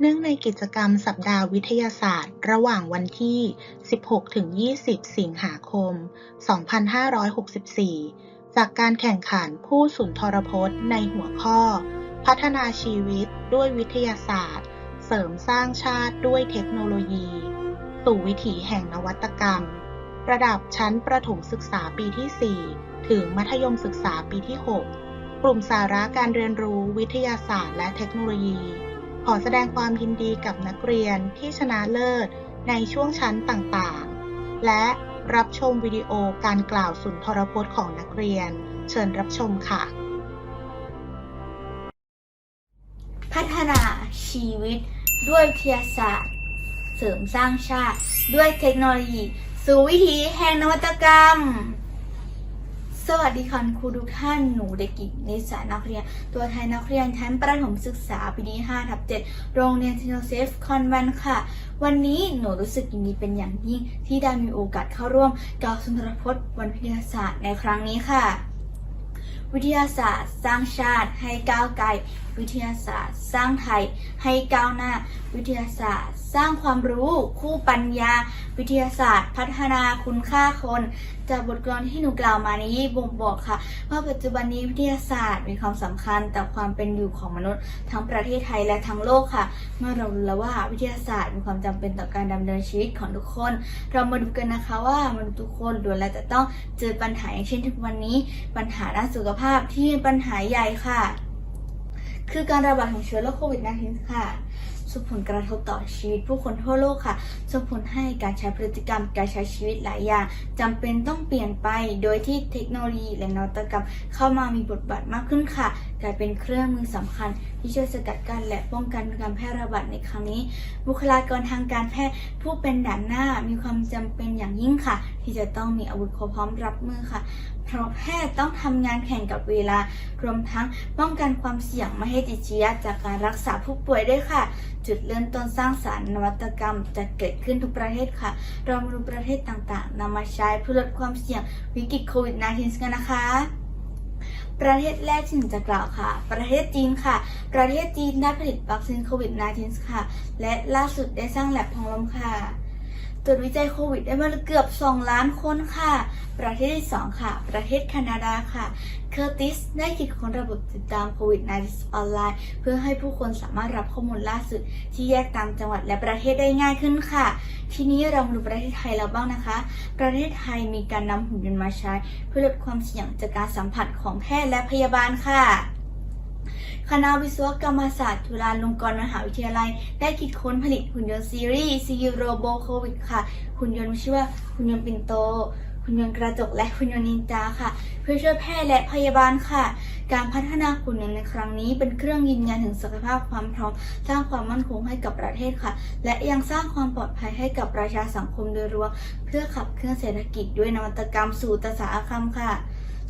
เนื่องในกิจกรรมสัปดาห์วิทยาศาสตร์ ระหว่างวันที่ 16-20 สิงหาคม 2564 จากการแข่งขันผู้สุนทรพจน์ในหัวข้อ พัฒนาชีวิตด้วยวิทยาศาสตร์ เสริมสร้างชาติด้วยเทคโนโลยี สู่วิถีแห่งนวัตกรรม ระดับชั้นประถมศึกษาปีที่ 4 ถึงมัธยมศึกษาปีที่ 6 กลุ่มสาระการเรียนรู้วิทยาศาสตร์และเทคโนโลยี ขอแสดงความยินดีกับนักเรียนที่ชนะเลิศในช่วงชั้นต่างๆ และรับชมวิดีโอการกล่าวสุนทรพจน์ของนักเรียน เชิญรับชมค่ะ พัฒนาชีวิตด้วยวิทยาศาสตร์ เสริมสร้างชาติ ด้วยเทคโนโลยี สู่วิถีแห่งนวัตกรรม สวัสดีค่ะครูทุกท่านหนูเด็กหญิงนิสานักเรียน ตัวแทนนักเรียนชั้นประถมศึกษาปีที่5ทับ7โรงเรียนทิโนเซฟคอนแวนค่ะ วันนี้หนูรู้สึกยินดีเป็นอย่างยิ่งที่ได้มีโอกาสเข้าร่วมกาวสุนทรพจน์วันวิทยาศาสตร์ในครั้งนี้ค่ะ วิทยาศาสตร์ สร้างชาติให้ก้าวไกลวิทยาศาสตร์ สร้างไทยให้ก้าวหน้า วิทยาศาสตร์ สร้างความรู้คู่ปัญญา วิทยาศาสตร์ พัฒนาคุณค่าคน จากบทกลอนที่หนูกล่าวมานี้บ่งบอกค่ะ ว่าปัจจุบันนี้วิทยาศาสตร์มีความสำคัญต่อความเป็นอยู่ของมนุษย์ ทั้งประเทศไทยและทั้งโลกค่ะ เมื่อเรารู้แล้วว่าวิทยาศาสตร์มีความจำเป็นต่อการดำเนินชีวิตของทุกคน เรามาดูกันนะคะว่ามนุษย์ทุกคนล้วนแล้วจะต้องเจอปัญหาอย่างเช่นทุกวันนี้ ปัญหาด้านสุขภาพที่เป็นปัญหาใหญ่ค่ะ คือการระบาดของเชื้อโรคโควิด -19 ค่ะส่งผลกระทบต่อชีวิตผู้คนทั่วโลกค่ะ ส่งผลให้การใช้พฤติกรรมการใช้ชีวิตหลายอย่างจำเป็นต้องเปลี่ยนไป โดยที่เทคโนโลยีและนวัตกรรมเข้ามามีบทบาทมากขึ้นค่ะ กลายเป็นเครื่องมือสำคัญ ที่ช่วยสกัดกั้นและป้องกันการแพร่ระบาดในครั้งนี้ บุคลากรทางการแพทย์ผู้เป็นด่านหน้ามีความจำเป็นอย่างยิ่งค่ะ ที่จะต้องมีอาวุธครบพร้อมรับมือค่ะ เพราะแพทย์ต้องทำงานแข่งกับเวลา รวมทั้งป้องกันความเสี่ยงไม่ให้ติดเชื้อจากการรักษาผู้ป่วยด้วยค่ะ จุดเริ่มต้นสร้างสารรค์นวัตกรรมจะเกิดขึ้นทุกประเทศค่ะเรามาดูประเทศต่างๆนำมาใช้เพื่อลดความเสี่ยงวิกฤตโควิด -19 กันนะคะ ประเทศแรกที่หนูจะกล่าวค่ะ ประเทศจีนค่ะ ประเทศจีนได้ผลิตวัคซีนโควิด -19 ค่ะ และล่าสุดได้สร้างแลบพองลมค่ะ ตรวจวิจัยโควิดได้มาเกือบ 2 ล้านคนค่ะ ประเทศที่ 2 ค่ะ ประเทศแคนาดาค่ะ เคอร์ติสได้คิดค้นระบบติดตามโควิด -19 ออนไลน์ เพื่อให้ผู้คนสามารถรับข้อมูลล่าสุด ที่แยกตามจังหวัดและประเทศได้ง่ายขึ้นค่ะ ทีนี้เรามาดูประเทศไทยเราบ้างนะคะ ประเทศไทยมีการนำหุ่นยนต์มาใช้ เพื่อลดความเสี่ยงจากการสัมผัสของแพทย์และพยาบาลค่ะ คณะวิศวกรรมศาสตร์จุฬาลงกรณ์มหาวิทยาลัย ได้คิดค้นผลิตหุ่นยนต์ซีรีส์ซีโรโบโควิดค่ะ หุ่นยนต์ชื่อว่าหุ่นยนต์ปินโต หุ่นยนต์กระจกและหุ่นยนต์นินจาค่ะ เพื่อช่วยแพทย์และพยาบาลค่ะ การพัฒนาหุ่นยนต์ในครั้งนี้ เป็นเครื่องยืนยันถึงศักยภาพความพร้อม สร้างความมั่นคงให้กับประเทศค่ะ และยังสร้างความปลอดภัยให้กับประชาสังคมโดยรวมเพื่อขับเคลื่อนเศรษฐกิจด้วยนวัตกรรมสู่ตสาหกรรมค่ะ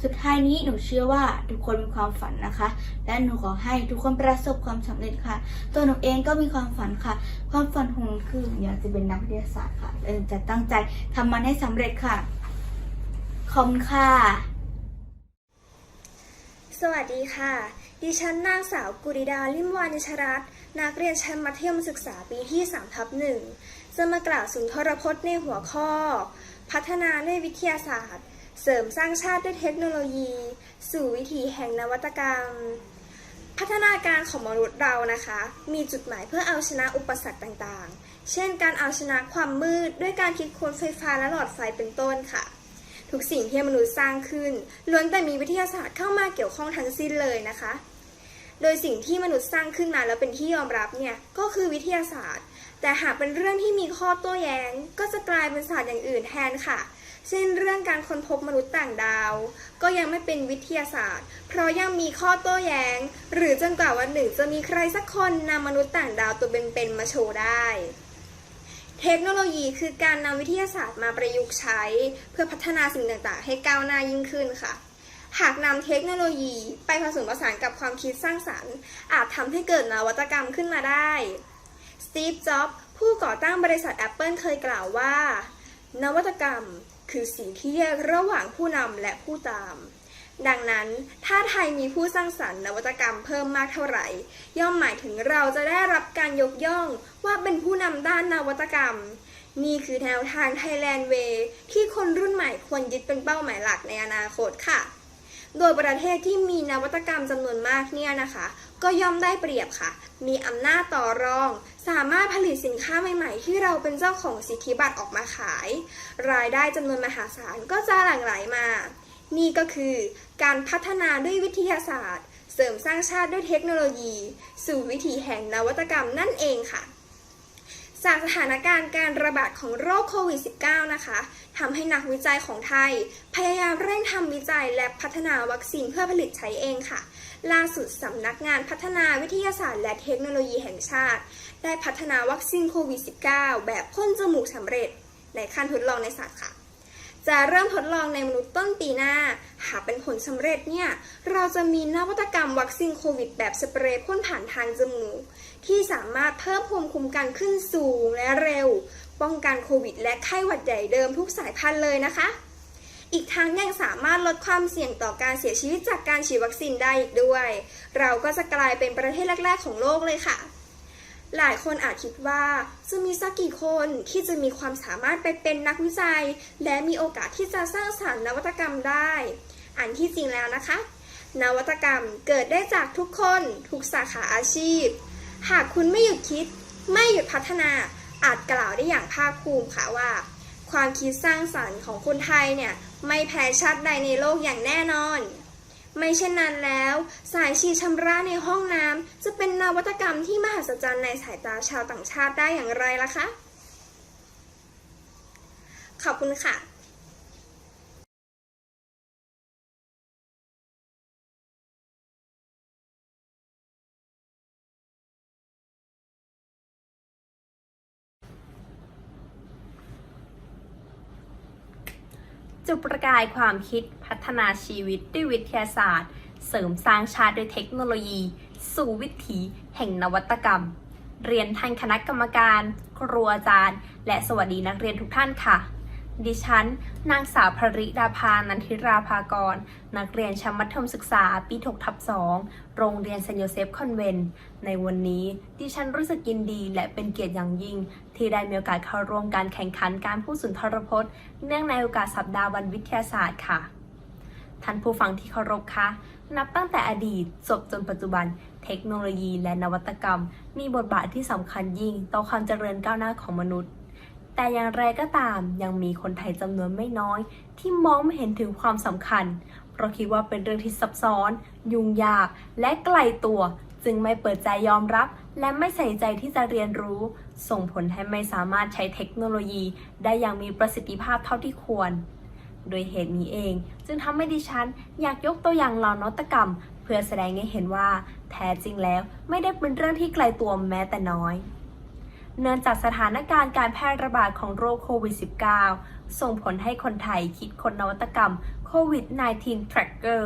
สุดท้ายนี้หนูเชื่อว่าทุกคนมีความฝันนะคะ และหนูขอให้ทุกคนประสบความสำเร็จค่ะ ตัวหนูเองก็มีความฝันค่ะ ความฝันของหนูคืออยากจะเป็นนักวิทยาศาสตร์ค่ะจะตั้งใจทำมันให้สำเร็จค่ะ ขอบคุณค่ะ สวัสดีค่ะ ดิฉันนางสาวกุริดาลิมวานิชรัตน์นักเรียนชั้นมัธยมศึกษาปีที่3ทับหนึ่งจะมากล่าวสุนทรพจน์ในหัวข้อ พัฒนาด้วยวิทยาศาสตร์ เสริมสร้างชาติด้วยเทคโนโลยี สู่วิถีแห่งนวัตกรรม พัฒนาการของมนุษย์เรานะคะ มีจุดหมายเพื่อเอาชนะอุปสรรคต่างๆ เช่น การเอาชนะความมืด ด้วยการคิดค้นไฟฟ้าและหลอดไฟเป็นต้นค่ะ ทุกสิ่งที่มนุษย์สร้างขึ้นล้วนแต่มีวิทยาศาสตร์เข้ามาเกี่ยวข้องทั้งสิ้นเลยนะคะ โดยสิ่งที่มนุษย์สร้างขึ้นมาแล้วเป็นที่ยอมรับเนี่ยก็คือวิทยาศาสตร์ แต่หากเป็นเรื่องที่มีข้อโต้แย้ง ก็จะกลายเป็นศาสตร์อย่างอื่นแทนค่ะ เช่นเรื่องการค้นพบมนุษย์ต่างดาว ก็ยังไม่เป็นวิทยาศาสตร์ เพราะยังมีข้อโต้แย้ง หรือจนกว่าวันหนึ่งจะมีใครสักคนนำมนุษย์ต่างดาวตัวเป็นๆมาโชว์ได้เทคโนโลยีคือการนำวิทยาศาสตร์มาประยุกต์ใช้ เพื่อพัฒนาสิ่งต่างๆ ให้ก้าวหน้ายิ่งขึ้นค่ะ หากนำเทคโนโลยีไปผสมผสานกับความคิดสร้างสรรค์ อาจทำให้เกิดนวัตกรรมขึ้นมาได้ สตีฟ จ็อบส์ผู้ก่อตั้งบริษัท Apple เคยกล่าวว่า นวัตกรรมคือสิ่งที่แยกระหว่างผู้นำและผู้ตาม ดังนั้น ถ้าไทยมีผู้สร้างสรรค์นวัตกรรมเพิ่มมากเท่าไหร่ ย่อมหมายถึงเราจะได้รับการยกย่องว่าเป็นผู้นำด้านนวัตกรรม นี่คือแนวทาง Thailand Way ที่คนรุ่นใหม่ควรยึดเป็นเป้าหมายหลักในอนาคตค่ะ โดยประเทศที่มีนวัตกรรมจำนวนมากเนี่ยนะคะ ก็ย่อมได้เปรียบค่ะ มีอำนาจต่อรอง สามารถผลิตสินค้าใหม่ๆ ที่เราเป็นเจ้าของสิทธิบัตรออกมาขาย รายได้จำนวนมหาศาลก็จะหลั่งไหลมา นี่ก็คือการพัฒนาด้วยวิทยาศาสตร์ เสริมสร้างชาติด้วยเทคโนโลยี สู่วิถีแห่งนวัตกรรมนั่นเองค่ะ จากสถานการณ์การระบาดของโรคโควิด -19 นะคะทำให้นักวิจัยของไทย พยายามเร่งทำวิจัยและพัฒนาวัคซีนเพื่อผลิตใช้เองค่ะ ล่าสุดสำนักงานพัฒนาวิทยาศาสตร์และเทคโนโลยีแห่งชาติ ได้พัฒนาวัคซีนโควิด -19 แบบพ่นจมูกสำเร็จ ในขั้นทดลองในสัตว์ค่ะ จะเริ่มทดลองในมนุษย์ต้นปีหน้า หากเป็นผลสำเร็จเนี่ย เราจะมีนวัตกรรมวัคซีนโควิดแบบสเปรย์พ่นผ่านทางจมูก ที่สามารถเพิ่มภูมิคุ้มกันขึ้นสูงและเร็ว ป้องกันโควิด และไข้หวัดใหญ่เดิมทุกสายพันธุ์เลยนะคะ อีกทั้งยังสามารถลดความเสี่ยงต่อการเสียชีวิตจากการฉีดวัคซีนได้อีกด้วย เราก็จะกลายเป็นประเทศแรก ๆ ของโลกเลยค่ะ หลายคนอาจคิดว่าจะมีสักกี่คนที่จะมีความสามารถไปเป็นนักวิจัย และมีโอกาสที่จะสร้างสรรค์นวัตกรรมได้ อันที่จริงแล้วนะคะ นวัตกรรมเกิดได้จากทุกคนทุกสาขาอาชีพ หากคุณไม่หยุดคิด ไม่หยุดพัฒนาอาจกล่าวได้อย่างภาคภูมิค่ะว่า ความคิดสร้างสรรค์ของคนไทยเนี่ยไม่แพ้ชาติใดในโลกอย่างแน่นอน ไม่เช่นนั้นแล้ว สายฉีดชำระในห้องน้ำจะเป็นนวัตกรรมที่มหัศจรรย์ในสายตาชาวต่างชาติได้อย่างไรล่ะคะ ขอบคุณค่ะ จุดประกายความคิดพัฒนาชีวิตด้วยวิทยาศาสตร์ เสริมสร้างชาติด้วยเทคโนโลยี สู่วิถีแห่งนวัตกรรม เรียนท่านคณะกรรมการ ครูอาจารย์ และสวัสดีนักเรียนทุกท่านค่ะ ดิฉัน นางสาวภริดาภานันทิราภากร นักเรียนชั้นมัธยมศึกษา ปี6ทับ2โรงเรียนเซนโยเซฟคอนเวนในวันนี้ ดิฉันรู้สึกยินดีและเป็นเกียรติอย่างยิ่ง ที่ได้มีโอกาสเข้าร่วมการแข่งขันการพูดสุนทรพจน์ เนื่องในโอกาสสัปดาห์วันวิทยาศาสตร์ค่ะ ท่านผู้ฟังที่เคารพคะ นับตั้งแต่อดีตจบจนปัจจุบัน เทคโนโลยีและนวัตกรรม มีบทบาทที่สำคัญยิ่ง ต่อความเจริญก้าวหน้าของมนุษย์ แต่อย่างไรก็ตามยังมีคนไทยจำนวนไม่น้อย ที่มองไม่เห็นถึงความสำคัญ เพราะคิดว่าเป็นเรื่องที่ซับซ้อน ยุ่งยาก และไกลตัว จึงไม่เปิดใจยอมรับ และไม่ใส่ใจที่จะเรียนรู้ ส่งผลให้ไม่สามารถใช้เทคโนโลยี ได้อย่างมีประสิทธิภาพเท่าที่ควร โดยเหตุนี้เอง จึงทำให้ดิฉันอยากยกตัวอย่างเหล่านวัตกรรม เพื่อแสดงให้เห็นว่า แท้จริงแล้วไม่ได้เป็นเรื่องที่ไกลตัวแม้แต่น้อย เนื่องจากสถานการณ์การแพร่ระบาดของโรคโควิด -19 ส่งผลให้คนไทยคิดค้นนวัตกรรมโควิด -19 Tracker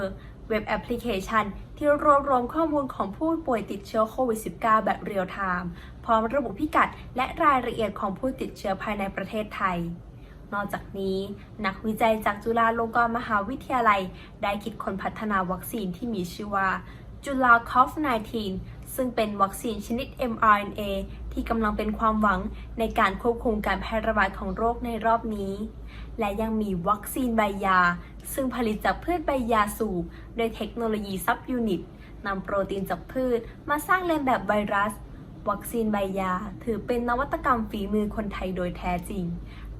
เว็บแอปพลิเคชัน ที่รวบรวมข้อมูลของผู้ป่วยติดเชื้อโควิด -19 แบบเรียลไทม์พร้อมระบุพิกัดและรายละเอียดของผู้ติดเชื้อภายในประเทศไทย นอกจากนี้ นักวิจัยจากจุฬาลงกรณ์มหาวิทยาลัย ได้คิดค้นพัฒนาวัคซีนที่มีชื่อว่าจุฬาคอฟ 19 ซึ่งเป็นวัคซีนชนิด mRNA ที่กำลังเป็นความหวังในการควบคุมการแพร่ระบาดของโรคในรอบนี้ และยังมีวัคซีนใบยา ซึ่งผลิตจากพืชใบยาสูบ โดยเทคโนโลยีซับยูนิตนำโปรตีนจากพืชมาสร้างเลียนแบบไวรัส วัคซีนใบยา ถือเป็นนวัตกรรมฝีมือคนไทยโดยแท้จริง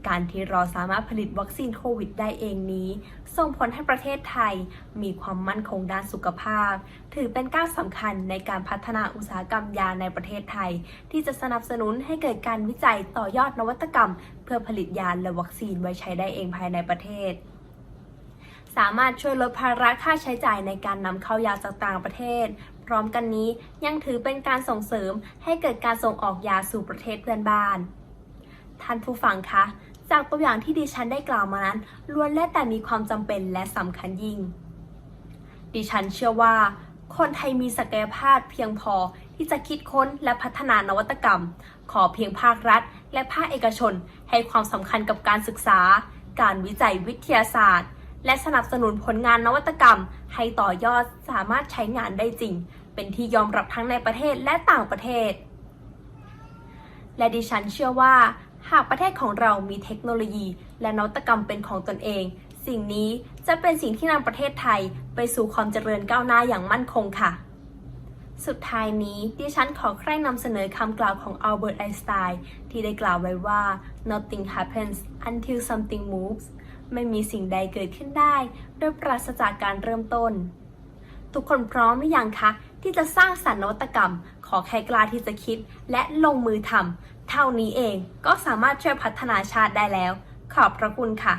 การที่เราสามารถผลิตวัคซีนโควิดได้เองนี้ ส่งผลให้ประเทศไทย มีความมั่นคงด้านสุขภาพ ถือเป็นก้าวสำคัญในการพัฒนาอุตสาหกรรมยาในประเทศไทย ที่จะสนับสนุนให้เกิดการวิจัยต่อยอดนวัตกรรม เพื่อผลิตยาและวัคซีนไว้ใช้ได้เองภายในประเทศสามารถช่วยลดภาระค่าใช้จ่ายในการนำเข้ายาจากต่างประเทศ พร้อมกันนี้ยังถือเป็นการส่งเสริมให้เกิดการส่งออกยาสู่ประเทศเพื่อนบ้าน ท่านผู้ฟังคะจากตัวอย่างที่ดิฉันได้กล่าวมานั้นล้วนแล้วแต่มีความจำเป็นและสำคัญยิ่ง ดิฉันเชื่อว่า คนไทยมีศักยภาพเพียงพอที่จะคิดค้นและพัฒนานวัตกรรม ขอเพียงภาครัฐ และภาคเอกชน ให้ความสำคัญกับการศึกษา การวิจัยวิทยาศาสตร์ และสนับสนุนผลงานนวัตกรรม ให้ต่อยอดสามารถใช้งานได้จริง เป็นที่ยอมรับทั้งในประเทศและต่างประเทศ และดิฉันเชื่อว่า หากประเทศของเรามีเทคโนโลยี และนวัตกรรมเป็นของตนเอง สิ่งนี้จะเป็นสิ่งที่นำประเทศไทยไปสู่ความเจริญก้าวหน้าอย่างมั่นคงค่ะ สุดท้ายนี้ดิฉันขอใคร่นำเสนอคำกล่าวของอัลเบิร์ตไอน์สไตน์ที่ได้กล่าวไว้ว่า nothing happens until something moves ไม่มีสิ่งใดเกิดขึ้นได้ โดยปราศจากการเริ่มต้น ทุกคนพร้อมหรือยังคะ ที่จะสร้างสรรค์นวัตกรรม ขอแค่กล้าที่จะคิดและลงมือทำ เท่านี้เองก็สามารถช่วยพัฒนาชาติได้แล้ว ขอบพระคุณค่ะ